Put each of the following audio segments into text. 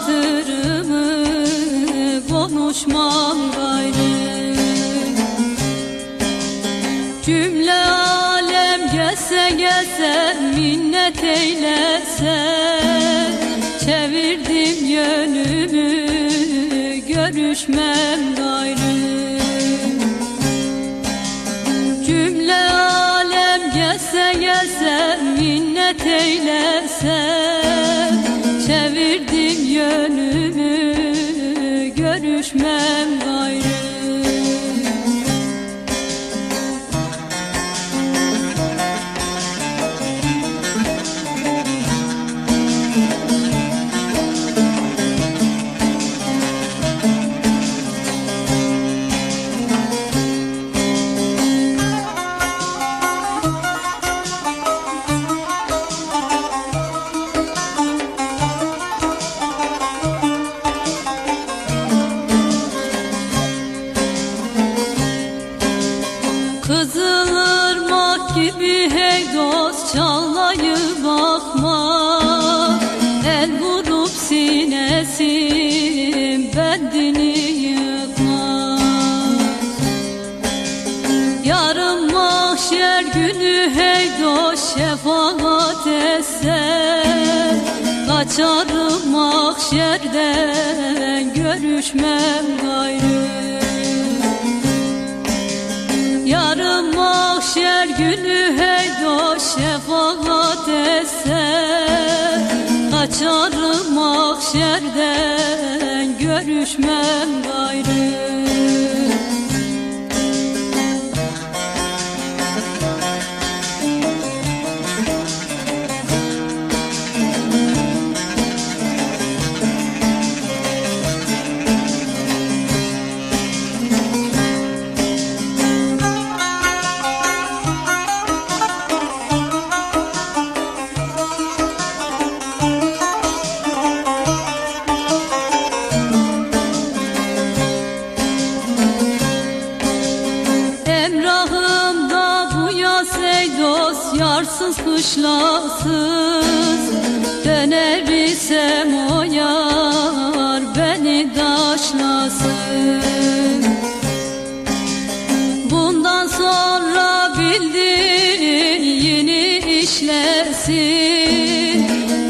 hatırımı konuşmam gayrı. Cümle alem gelse gelse minnet eylese Çevirdim yönümü görüşmem gayrı. Cümle alem gelse gelse minnet eylese görüşmem gayrı Kızılırmak gibi hey dost çalayı bakma. El vurup sinesin bendini yıkma. Yarın mahşer günü hey dost şefaat etse Kaçarım mahşerden görüşmem gayrı günü hey dost şefaat etse Kaçarım mahşerden görüşmem gayrı dost Yarsız kışlasız Döner isem o yar Beni daşlasın. Bundan sonra bildin Yeni işlesin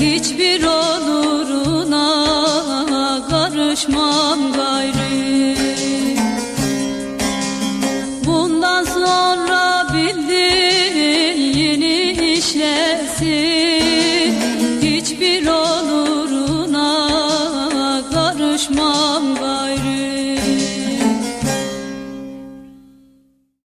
Hiçbir oluruna Karışmam gayrı Şaşmam